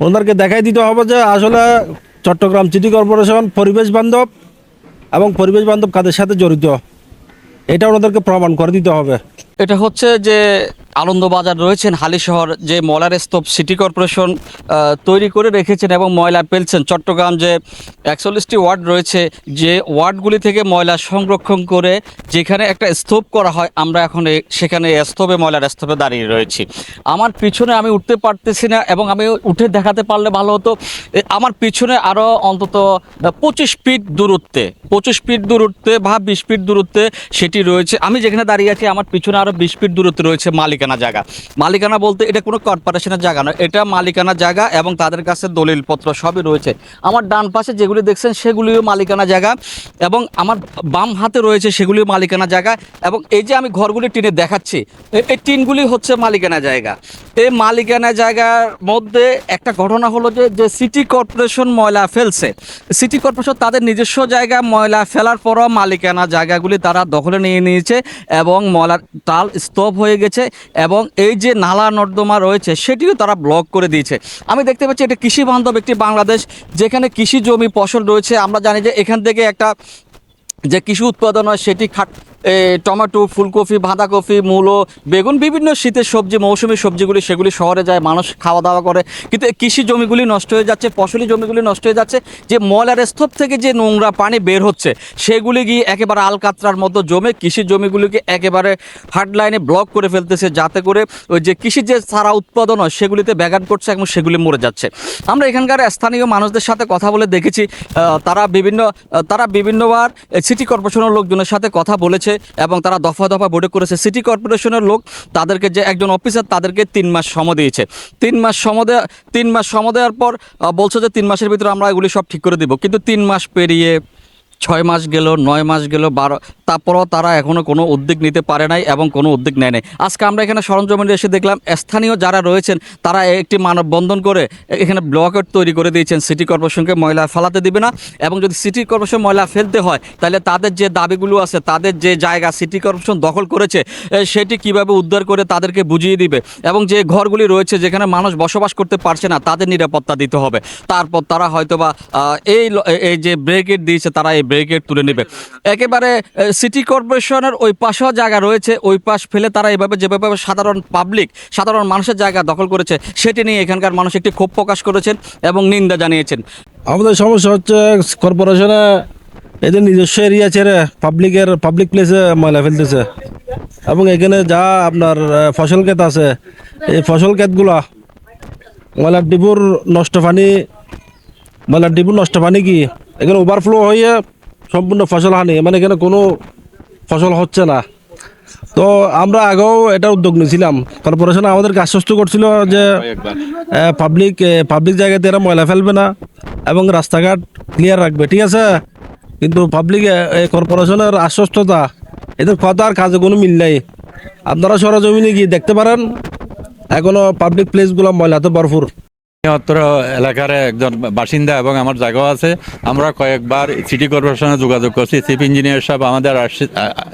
ওনাদেরকে দেখাই দিতে হবে যে আসলে চট্টগ্রাম সিটি কর্পোরেশন পরিবেশ বান্ধব এবং পরিবেশ বান্ধব কাদের সাথে জড়িত, এটা ওনাদেরকে প্রমাণ করে দিতে হবে। এটা হচ্ছে যে আনন্দবাজার রয়েছেন হালি শহর যে ময়লার স্তূপ সিটি কর্পোরেশন তৈরি করে রেখেছেন এবং ময়লা ফেলছেন। চট্টগ্রাম যে একচল্লিশটি ওয়ার্ড রয়েছে, যে ওয়ার্ডগুলি থেকে ময়লা সংরক্ষণ করে যেখানে একটা স্তূপ করা হয়, আমরা এখন সেখানে স্তূপে, ময়লার স্তূপে দাঁড়িয়ে রয়েছি। আমার পিছনে আমি উঠতে পারতেছি না এবং আমি উঠে দেখাতে পারলে ভালো হতো। আমার পিছনে আরও অন্তত পঁচিশ ফিট দূরত্বে, পঁচিশ ফিট দূরত্বে বা বিশ ফিট দূরত্বে সেটি রয়েছে। আমি যেখানে দাঁড়িয়ে আছি, আমার পিছনে আরও বিশ ফিট দূরত্বে রয়েছে মালিকানা জায়গা। মালিকানা বলতে এটা কোনো কর্পোরেশনের জায়গা নয়, এটা মালিকানা জায়গা এবং তাদের কাছে দলিলপত্র সবই রয়েছে। আমার ডান পাশে যেগুলি দেখছেন সেগুলিও মালিকানা জায়গা এবং আমার বাম হাতে রয়েছে সেগুলিও মালিকানা জায়গা এবং এই যে আমি ঘরগুলি টিনে দেখাচ্ছি এই টিনগুলি হচ্ছে মালিকানা জায়গা। এই মালিকানা জায়গার মধ্যে একটা ঘটনা হলো যে যে সিটি কর্পোরেশন ময়লা ফেলছে। সিটি কর্পোরেশন তাদের নিজস্ব জায়গায় ময়লা ফেলার পরও মালিকানা জায়গাগুলি তারা দখলে নিয়ে নিয়েছে এবং ময়লার তাল স্তব হয়ে গেছে। এবং এই যে নালা নর্দমা রয়েছে, সেটিও তারা ব্লক করে দিয়েছে। আমি দেখতে পাচ্ছি এটা কৃষি বান্ধব একটি বাংলাদেশ, যেখানে কৃষি জমি ফসল রয়েছে। আমরা জানি যে এখান থেকে একটা যে কৃষি উৎপাদন হয়, সেটি খাট টমেটো, ফুলকপি, বাঁধাকপি, মূলো, বেগুন, বিভিন্ন শীতের সবজি, মৌসুমী সবজিগুলি সেগুলি শহরে যায়, মানুষ খাওয়া দাওয়া করে। কিন্তু কৃষি জমিগুলি নষ্ট হয়ে যাচ্ছে, ফসলি জমিগুলি নষ্ট হয়ে যাচ্ছে, যে ময়লার স্তূপ থেকে যে নোংরা পানি বের হচ্ছে, সেগুলি গিয়ে একেবারে আলকাতরার মতো জমে কৃষি জমিগুলিকে একেবারে হার্ড লাইনে ব্লক করে ফেলতেছে, যাতে করে ওই যে কৃষি যে সারা উৎপাদন হয়, সেগুলিতে ব্যাঘাত করছে এবং সেগুলি মরে যাচ্ছে। আমরা এখানকার স্থানীয় মানুষদের সাথে কথা বলে দেখেছি তারা বিভিন্ন তারা বিভিন্নবার সিটি কর্পোরেশনের লোকজনের সাথে কথা বলেছে এবং তারা দফা দফা বৈঠক করেছে। সিটি কর্পোরেশনের লোক তাদেরকে যে একজন অফিসার তাদেরকে তিন মাস সময় দিয়েছে। তিন মাস সময় দেওয়া তিন মাস সময় দেওয়ার পর বলছে যে তিন মাসের ভিতরে আমরা এগুলি সব ঠিক করে দিব। কিন্তু তিন মাস পেরিয়ে ছয় মাস গেল, নয় মাস গেল, বারো, তারপরও তারা এখনও কোনো উদ্যোগ নিতে পারে নাই এবং কোনো উদ্যোগ নেয় নাই। আজকে আমরা এখানে সরঞ্জামিনে এসে দেখলাম, স্থানীয় যারা রয়েছেন, তারা একটি মানববন্ধন করে এখানে ব্লকেট তৈরি করে দিয়েছেন, সিটি কর্পোরেশনকে ময়লা ফেলাতে দিবে না এবং যদি সিটি কর্পোরেশন ময়লা ফেলতে হয়, তাহলে তাদের যে দাবিগুলো আছে, তাদের যে জায়গা সিটি কর্পোরেশন দখল করেছে সেটি কীভাবে উদ্ধার করে তাদেরকে বুঝিয়ে দিবে এবং যে ঘরগুলি রয়েছে যেখানে মানুষ বসবাস করতে পারছে না, তাদের নিরাপত্তা দিতে হবে। তারপর তারা হয়তোবা এই এই যে ব্রেকেট দিয়েছে, তারা এই ব্রেকেট তুলে নেবে। একেবারে সিটি কর্পোরেশনের ওই পাশেও জায়গা রয়েছে, ওই পাশ ফেলে তারা এভাবে, যেভাবে সাধারণ পাবলিক সাধারণ মানুষের জায়গা দখল করেছে, সেটি নিয়ে এখানকার মানুষ একটি ক্ষোভ প্রকাশ করেছেন এবং নিন্দা জানিয়েছেন। আমাদের সমস্যা হচ্ছে কর্পোরেশনে এদের নিজস্ব এরিয়া ছেড়ে পাবলিকের পাবলিক প্লেসে ময়লা ফেলতেছে। এবং এখানে যা আপনার ফসল ক্ষেত আছে, এই ফসল ক্ষেতগুলা, ময়লার ডিপুর নষ্ট পানি, ময়লার ডিপুর নষ্ট পানি কি, এখানে ওভারফ্লো হয়ে সম্পূর্ণ ফসল হানি মানে এখানে কোনো ফসল হচ্ছে না। তো আমরা আগেও এটা উদ্যোগ নিয়েছিলাম। কর্পোরেশন আমাদেরকে আশ্বস্ত করছিল যে পাবলিক পাবলিক জায়গাতে এরা ময়লা ফেলবে না এবং রাস্তাঘাট ক্লিয়ার রাখবে ঠিক আছে? কিন্তু পাবলিক কর্পোরেশনের আশ্বস্ততা এদের কথা আর কাজে কোনো মিল নাই। আপনারা সরজমিনে গিয়ে দেখতে পারেন এখনও পাবলিক প্লেসগুলো ময়লাতে ভরপুর। অত্র এলাকার একজন বাসিন্দা এবং আমার জায়গাও আছে। আমরা কয়েকবার সিটি কর্পোরেশনে যোগাযোগ করছি। চিফ ইঞ্জিনিয়ার সাহেব আমাদের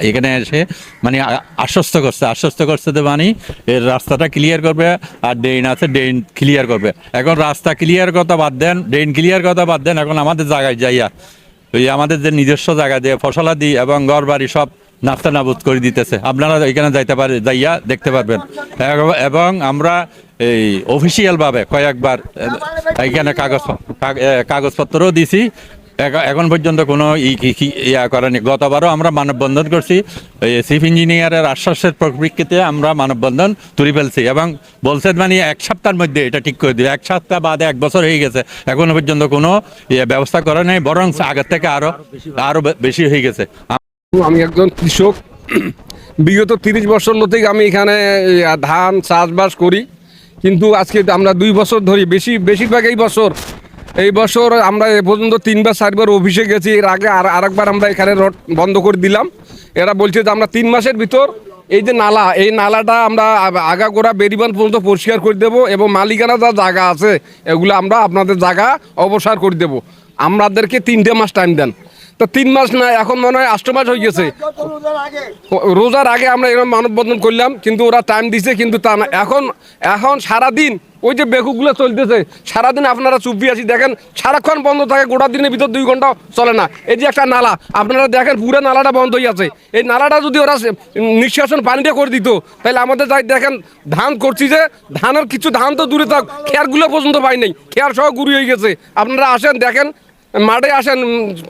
এখানে এসে মানে আশ্বস্ত করছে। আশ্বস্ত করছে যে মানে এর রাস্তাটা ক্লিয়ার করবে আর ড্রেন আছে ড্রেন ক্লিয়ার করবে। এখন রাস্তা ক্লিয়ার কথা বাদ দেন ড্রেন ক্লিয়ার কথা বাদ দেন, এখন আমাদের জায়গায় যাইয়া, ওই আমাদের যে নিজস্ব জায়গা দিয়ে ফসলাদি এবং ঘর বাড়ি সব নাস্তা নাবুদ করে দিতেছে। আপনারা এখানে যাইতে পারে যাইয়া দেখতে পারবেন। এবং- আমরা এই অফিসিয়াল ভাবে কয়েকবার এখানে কাগজ কাগজপত্রও দিছি। এখন পর্যন্ত কোনো ইয়া করেনি। গতবারও আমরা মানববন্ধন করছি। চিফ ইঞ্জিনিয়ারের আশ্বাসের পরিপ্রেক্ষিতে আমরা মানববন্ধন তুলে ফেলছি। এবং বলছেন মানে এক সপ্তাহের মধ্যে এটা ঠিক করে দিবে। এক সপ্তাহ বাদে এক বছর হয়ে গেছে। এখনও পর্যন্ত কোনো ইয়ে ব্যবস্থা করে নেই। বরং আগের থেকে আরও আরও বে- বেশি হয়ে গেছে। আমি একজন কৃষক। বিগত তিরিশ বছর থেকে আমি এখানে ধান চাষবাস করি। কিন্তু আজকে আমরা দুই বছর ধরি, বেশি, বেশিরভাগ এই বছর এই বছর আমরা এ পর্যন্ত তিনবার, চারবার অফিসে গেছি। এর আগে আর, আরেকবার আমরা এখানে রড বন্ধ করে দিলাম। এরা বলছে যে আমরা তিন মাসের ভিতর এই যে নালা, এই নালাটা আমরা আগাগোড়া বেরিবান পর্যন্ত পরিষ্কার করে দেবো এবং মালিকানা যা জায়গা আছে, এগুলো আমরা আপনাদের জায়গা অবসর করে দেবো। আমাদেরকে তিনটে মাস টাইম দেন। তো তিন মাস না, এখন মনে হয় আষ্ট মাস হয়ে গেছে। রোজার আগে আমরা এরকম মানববন্ধন করলাম, কিন্তু ওরা টাইম দিছে, কিন্তু তা না। এখন এখন সারাদিন ওই যে বেকুগুলো চলতেছে, সারাদিন আপনারা চুপি আছি। দেখেন, সারাক্ষণ বন্ধ থাকে, গোটা দিনের ভিতর দুই ঘণ্টা চলে না। এই যে একটা নালা, আপনারা দেখেন পুরো নালাটা বন্ধ হয়ে আছে। এই নালাটা যদি ওরা নিষ্কাশন পানিটা করে দিত, তাহলে আমাদের যাই দেখেন, ধান করছি যে, ধানের কিছু ধান তো দূরে থাক খেয়ারগুলো পর্যন্ত পাই নাই খেয়ার সহ গুড়ি হয়ে গেছে। আপনারা আসেন, দেখেন মাঠে আসেন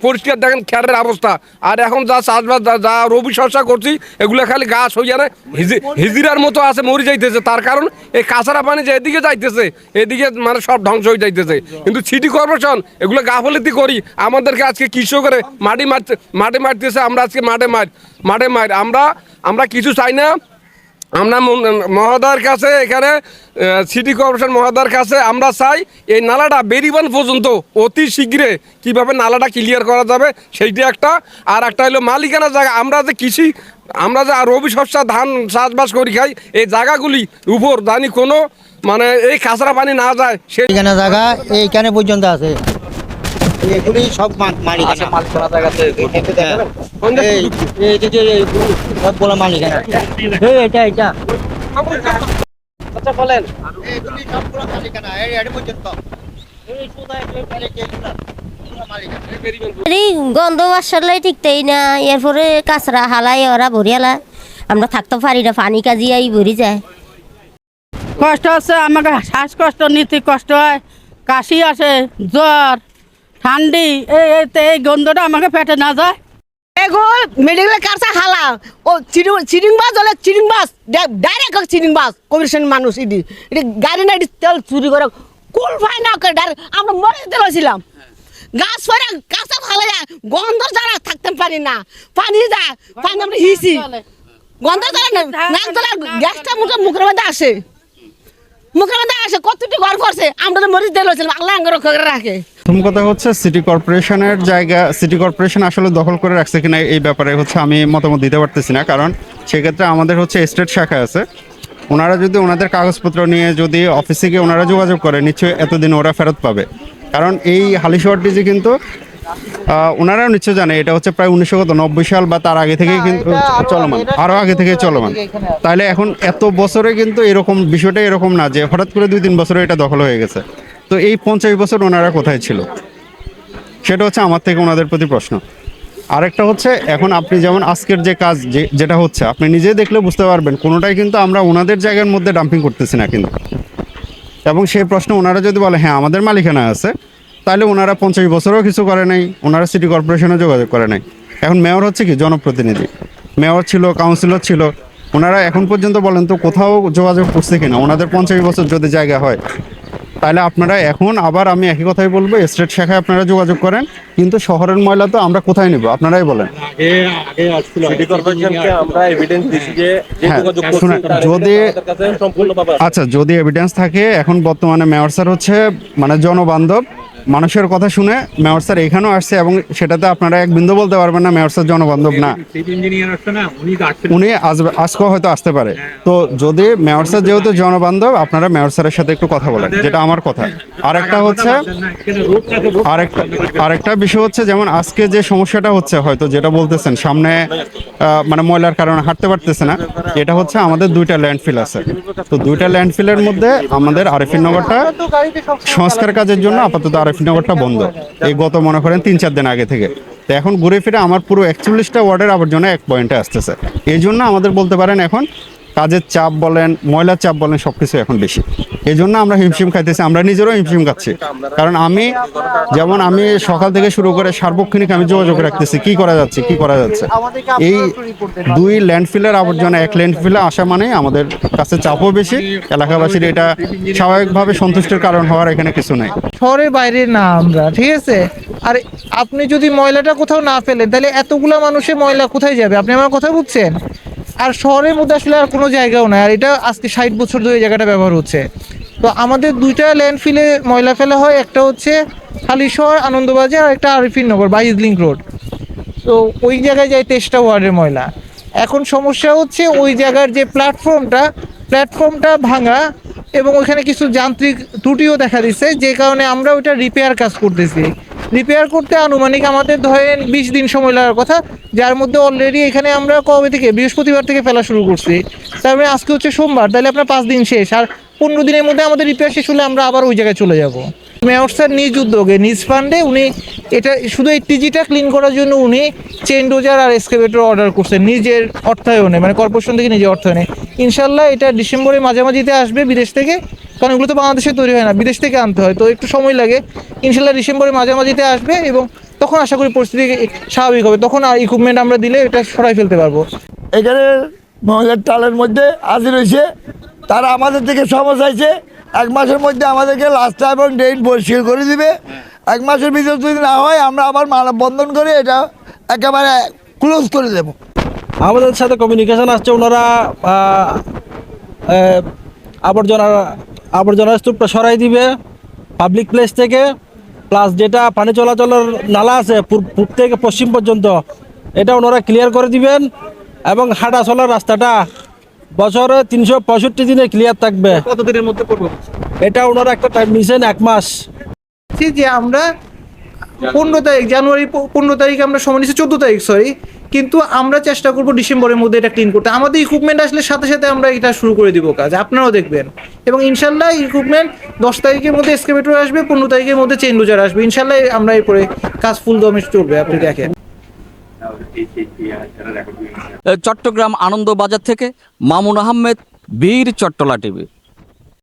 পরিষ্কার দেখেন খেয়ারের অবস্থা। আর এখন যা চাষবাস, যা- যা রবি শস্য করছি, এগুলো খালি গাছ হয়ে যায় হিজিরার মতো আছে, মরে যাইতেছে। তার কারণ এই কাঁচারা পানি যে এদিকে যাইতেছে, এদিকে মানে সব ধ্বংস হয়ে যাইতেছে। কিন্তু সিটি কর্পোরেশন এগুলো গাফলিতি করি। আমাদেরকে আজকে কৃষকের মাটি মারতে মাটি মারতেছে, আমরা আজকে মাঠে মার মাঠে মার। আমরা আমরা কিছু চাই না আমরা মহোদয়ের কাছে এখানে সিটি কর্পোরেশন মহোদয়ের কাছে আমরা চাই এই নালাটা বেরিবান পর্যন্ত অতি শীঘ্রে কীভাবে নালাটা ক্লিয়ার করা যাবে সেইটি একটা। আর একটা হলো মালিকানা জায়গা। আমরা যে কৃষি, আমরা যে রবি শস্য ধান চাষবাস করি খাই, এই জায়গাগুলি উপর জানি কোনো মানে এই কাঁচরা পানি না যায় সে এখানে জায়গা এইখানে পর্যন্ত আছে। এগুলি সব মালিকানা আচ্ছা মালিক করা জায়গাতে এই এই যে যে সবগুলো মালিকানা এটা এটা আচ্ছা বলেন। সবগুলো মালিকানা এই পর্যন্ত। এই গন্ধ না। এরপরে কাঁচরা হালাই ওরা ভরিয়ালা আমরা থাকতে পারি না পানি কাজি আই ভরি যায়। কষ্ট হচ্ছে আমাকে শ্বাসকষ্ট নিতে কষ্ট হয়। কাশি আসে জ্বর। ঠান্ডি। এই গন্ধটা আমাকে পেটে না যায়। এগো মেডিকেল কারসা হালা? ও চিরিং চিরিং বাস হলে চিরিং বাস ডাইরেক্ট চিরিং বাস কমিশন মানুষ, ইডি। এটি গাড়ি না এটি তেল চুরি করে। কুল ফাই না করে ডাইরেক্ট আমরা মরে তেল ছিলাম গাছ পরে কাঁচা ভালো যায়, গন্ধ যারা থাকতে পারি না। পানি যায়, পানি আমরা হিসি। গন্ধ যারা নাক জ্বালা গ্যাসটা মুখে, মুখের মধ্যে আসে। মধ্যে আসে, কতটি ঘর করছে? আমরা তো মরিচ ছিলাম আল্লাহ আঙ্গ রক্ষা করে রাখে। প্রথম কথা হচ্ছে সিটি কর্পোরেশনের জায়গা সিটি কর্পোরেশন আসলে দখল করে রাখছে কিনা এই ব্যাপারে হচ্ছে আমি মতামত দিতে পারতেছি না, কারণ সেক্ষেত্রে আমাদের হচ্ছে স্টেট শাখা আছে। ওনারা যদি ওনাদের কাগজপত্র নিয়ে যদি অফিসে গিয়ে ওনারা যোগাযোগ করে, নিশ্চয়ই এতদিন ওরা ফেরত পাবে। কারণ এই হালিশহরটি যে কিন্তু ওনারাও নিশ্চয় জানে এটা হচ্ছে প্রায় উনিশশো নব্বই সাল বা তার আগে থেকেই কিন্তু চলমান আরও আগে থেকে চলমান। তাহলে এখন এত বছরে কিন্তু এরকম বিষয়টা এরকম না যে হঠাৎ করে দুই তিন বছরে এটা দখল হয়ে গেছে। তো এই পঞ্চাশ বছর ওনারা কোথায় ছিল? সেটা হচ্ছে আমার থেকে ওনাদের প্রতি প্রশ্ন। আরেকটা হচ্ছে এখন আপনি যেমন আজকের যে কাজ যে যেটা হচ্ছে আপনি নিজে দেখলে বুঝতে পারবেন কোনোটাই কিন্তু আমরা ওনাদের জায়গার মধ্যে ডাম্পিং করতেছি না কিন্তু। এবং সেই প্রশ্ন ওনারা যদি বলে হ্যাঁ আমাদের মালিকানা আছে। তাহলে ওনারা পঞ্চাশ বছরও কিছু করে নাই ওনারা সিটি কর্পোরেশনে যোগাযোগ করে নাই। এখন মেয়র হচ্ছে কি? জনপ্রতিনিধি। মেয়র ছিল কাউন্সিলর ছিল। ওনারা এখন পর্যন্ত বলেন তো কোথাও যোগাযোগ করছে কিনা? ওনাদের পঞ্চাশ বছর যদি জায়গা হয় তাহলে আপনারা এখন আবার আমি একই কথাই বলব স্টেট শাখায় আপনারা যোগাযোগ করেন কিন্তু শহরের ময়লা তো আমরা কোথায় নিব? আপনারাই বলেন। সিটি কর্পোরেশনকে আমরা এভিডেন্স দিছি যে যে হ্যাঁ, যোগাযোগ করছি শুনেন, তারা যদি। আচ্ছা যদি এভিডেন্স থাকে এখন বর্তমানে মেয়র স্যার হচ্ছে মানে জনবান্ধব। মানুষের কথা শুনে মেয়র স্যার এখানেও আসছে এবং সেটাতে আপনারা এক বিন্দু বলতে পারবেন না মেয়র স্যার জনবান্ধব না। উনি আসবে আজকেও হয়তো আসতে পারে। তো যদি মেয়র স্যার যেহেতু জনবান্ধব আপনারা মেয়র স্যারের সাথে একটু কথা বলেন যেটা আমার কথা। আরেকটা হচ্ছে আরেকটা আরেকটা বিষয় হচ্ছে যেমন আজকে যে সমস্যাটা হচ্ছে হয়তো যেটা বলতেছেন সামনে মানে ময়লার কারণে হাঁটতে পারতেছে না এটা হচ্ছে আমাদের দুইটা ল্যান্ডফিল আছে। তো দুইটা ল্যান্ডফিলের মধ্যে আমাদের আরিফিন নগরটা সংস্কার কাজের জন্য আপাতত আরিফিন নগরটা বন্ধ। এই গত মনে করেন তিন চার দিন আগে থেকে। তো এখন ঘুরে ফিরে আমার পুরো একচল্লিশটা ওয়ার্ডের আবর্জনা এক পয়েন্টে আসতেছে। এই জন্য আমাদের বলতে পারেন এখন কাজের চাপ বলেন, ময়লার চাপ বলেন সব কিছু এখন বেশি। এই জন্য আমরা হিমশিম খাইতেছি, আমরা নিজেরও হিমশিম খাচ্ছি। কারণ আমি, যেমন আমি সকাল থেকে শুরু করে সার্বক্ষণিক আমি যোগাযোগ রাখতেছি, কি করা যাচ্ছে, কি করা যাচ্ছে। এই দুই ল্যান্ডফিলের আবর্জনা, এক ল্যান্ডফিলে আসা মানে আমাদের কাছে চাপও বেশি, এলাকাবাসীর এটা স্বাভাবিকভাবে সন্তুষ্টের কারণ হওয়ার এখানে কিছু নাই। শহরের বাইরে না আমরা, ঠিক আছে? আর আপনি যদি ময়লাটা কোথাও না ফেলেন, তাহলে এতগুলা মানুষের ময়লা কোথায় যাবে? আপনি আমার কথা বুঝছেন? আর শহরের মধ্যে আসলে আর কোনো জায়গাও নাই। আর এটা আজকে ষাট বছর ধরে এই জায়গাটা ব্যবহার হচ্ছে। তো আমাদের দুইটা ল্যান্ডফিলে ময়লা ফেলা হয়, একটা হচ্ছে হালিশহর আনন্দবাজার আর একটা আরিফিন নগর বাইজ লিঙ্ক রোড। তো ওই জায়গায় যায় তেইশটা ওয়ার্ডের ময়লা। এখন সমস্যা হচ্ছে ওই জায়গার যে প্ল্যাটফর্মটা প্ল্যাটফর্মটা ভাঙা এবং ওইখানে কিছু যান্ত্রিক ত্রুটিও দেখা দিচ্ছে, যে কারণে আমরা ওইটা রিপেয়ার কাজ করতেছি। রিপেয়ার করতে আনুমানিক আমাদের ধরেন বিশ দিন সময় লাগার কথা, যার মধ্যে অলরেডি এখানে আমরা কবে থেকে, বৃহস্পতিবার থেকে ফেলা শুরু করছি। তার মানে আজকে হচ্ছে সোমবার, তাহলে আপনার পাঁচ দিন শেষ। আর পনেরো দিনের মধ্যে আমাদের রিপেয়ার শেষ হলে আমরা আবার ওই জায়গায় চলে যাব। মেয়র স্যার নিজ উদ্যোগে, নিজ ফান্ডে উনি এটা, শুধু এই টিজিটা ক্লিন করার জন্য উনি চেন ডোজার আর এক্সকেভেটর অর্ডার করছেন নিজের অর্থায়নে মানে কর্পোরেশন থেকে নিজের অর্থায়নে। ইনশাল্লাহ এটা ডিসেম্বরের মাঝামাঝিতে আসবে বিদেশ থেকে। কারণ এগুলো তো বাংলাদেশে তৈরি হয় না বিদেশ থেকে আনতে হয়। তো একটু সময় লাগে। ইনশাল্লাহ ডিসেম্বরের মাঝামাঝিতে আসবে এবং তখন আশা করি পরিস্থিতি স্বাভাবিক হবে। তখন আর ইকুইপমেন্ট আমরা দিলে এটা সরাই ফেলতে পারব। এখানে মহিলার টালের মধ্যে হাজির হয়েছে। তারা আমাদের থেকে সমস্যা হয়েছে এক মাসের মধ্যে আমাদেরকে রাস্তা এবং ড্রেন পরিষ্কার করে দিবে। এক মাসের ভিতরে যদি না হয় আমরা আবার মানববন্ধন করে এটা একেবারে ক্লোজ করে দেবো। আমাদের সাথে কমিউনিকেশন আসছে। ওনারা আবর্জনা আবর্জনা স্তূপটা সরাই দিবে পাবলিক প্লেস থেকে প্লাস যেটা পানি চলাচলের নালা আছে পূর্ব থেকে পশ্চিম পর্যন্ত এটা ওনারা ক্লিয়ার করে দিবেন এবং হাঁটা চলার রাস্তাটা বছরে তিনশো পঁয়ষট্টি দিনে ক্লিয়ার থাকবে। কতদিনের মধ্যে করব? এটা ওনারা একটা টাইম নিয়েছেন এক মাস। যে আমরা পনেরো তারিখ জানুয়ারি পনেরো তারিখে আমরা সময় নিচ্ছি চোদ্দ তারিখ সরি কিন্তু আমরা চেষ্টা করব ডিসেম্বরের মধ্যে এটা ক্লিন করতে। আমাদের ইকুইপমেন্ট আসলে সাথে সাথে আমরা এটা শুরু করে দিব কাজ, আপনারাও দেখবেন। এবং ইনশাল্লাহ ইকুইপমেন্ট দশ তারিখের মধ্যে এক্সকেভেটর আসবে, পনেরো তারিখের মধ্যে চেন লুজার আসবে। ইনশাল্লাহ আমরা এরপরে কাজ ফুল দমে চলবে, আপনি দেখেন। চট্টগ্রাম আনন্দবাজার থেকে মামুন আহমেদ, বীর চট্টলা টিভি।